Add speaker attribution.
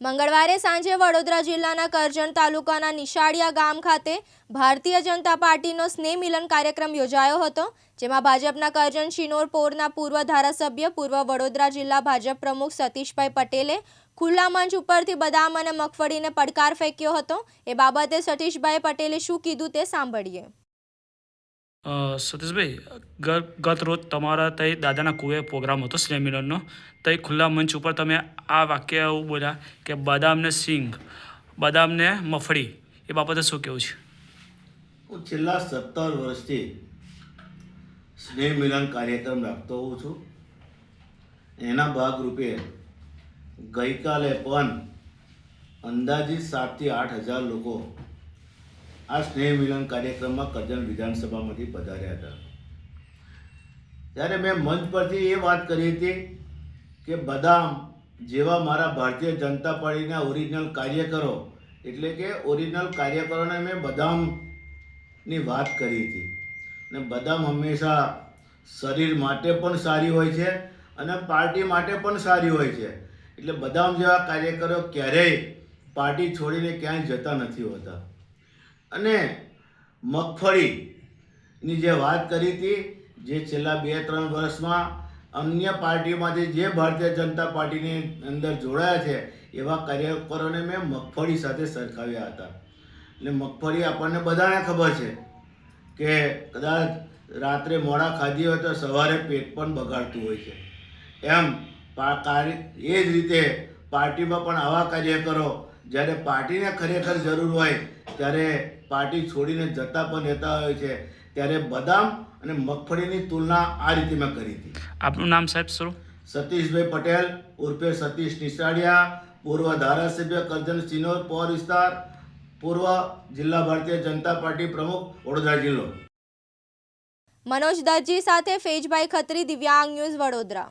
Speaker 1: મંગળવારે સાંજે વડોદરા જિલ્લાના કરજણ તાલુકાના નિશાળિયા ગામ ખાતે ભારતીય જનતા પાર્ટીનો સ્નેહ મિલન કાર્યક્રમ યોજાયો હતો, જેમાં ભાજપના કરજણ શિનોર પોરના પૂર્વ ધારાસભ્ય, પૂર્વ વડોદરા જિલ્લા ભાજપ પ્રમુખ સતીશભાઈ પટેલે ખુલ્લા મંચ ઉપરથી બદામ અને મગફળીને પડકાર ફેંક્યો હતો. એ બાબતે સતીશભાઈ પટેલે શું કીધું તે સાંભળીએ.
Speaker 2: સતીશભાઈ, ગત રોજ તમારા ત્યાં દાદાના કુએ પ્રોગ્રામ હતો સ્નેહ મિલનનો. તઈ ખુલ્લા મંચ ઉપર તમે આ વાક્ય એવું બોલ્યા કે બદામને સિંગ, બદામને મફળી, એ બાબતે શું કહેવું છે?
Speaker 3: હું છેલ્લા સત્તર વર્ષથી સ્નેહ મિલન કાર્યક્રમ રાખતો હોઉં છું. એના ભાગરૂપે ગઈકાલે પણ અંદાજિત સાતથી આઠ હજાર લોકો આ સ્નેહ મિલન કાર્યક્રમમાં કરજણ વિધાનસભામાંથી પધાર્યા હતા. ત્યારે મેં મંચ પરથી એ વાત કરી હતી કે બદામ જેવા મારા ભારતીય જનતા પાર્ટીના ઓરિજિનલ કાર્યકરો, એટલે કે ઓરિજિનલ કાર્યકરોને મેં બદામની વાત કરી હતી. અને બદામ હંમેશા શરીર માટે પણ સારી હોય છે અને પાર્ટી માટે પણ સારી હોય છે. એટલે બદામ જેવા કાર્યકરો ક્યારેય પાર્ટી છોડીને ક્યાંય જતા નથી હોતા. અને મગફળીની જે વાત કરી હતી, જે છેલ્લા બે ત્રણ વર્ષમાં અન્ય પાર્ટીઓમાંથી જે ભારતીય જનતા પાર્ટીની અંદર જોડાયા છે, એવા કાર્યકરોને મેં મગફળી સાથે સરખાવ્યા હતા. એટલે મગફળી આપણને બધાને ખબર છે કે કદાચ રાત્રે મોડા ખાધી હોય તો સવારે પેટ પણ બગાડતું હોય છે. એમ કાર્ય, એ જ રીતે પાર્ટીમાં પણ આવા કાર્યકરો જ્યારે પાર્ટીને ખરેખર જરૂર હોય ત્યારે પાર્ટી છોડીને જતા પણ નેતા હોય છે. ત્યારે બદામ અને મગફળીની તુલના આ રીતે મેં કરી હતી.
Speaker 2: આપનું નામ સાહેબ શું?
Speaker 3: સતીશભાઈ પટેલ ઉર્ફે સતીશ નિશાળિયા પૂર્વ ધારાસભ્ય કરજણ સિનોર પૌર વિસ્તાર પૂર્વ જિલ્લા ભારતીય જનતા પાર્ટી પ્રમુખ વડોદરા જિલ્લો.
Speaker 1: મનોજ દરજી સાથે ફેજભાઈ ખત્રી દિવ્યાંગ ન્યૂઝ વડોદરા.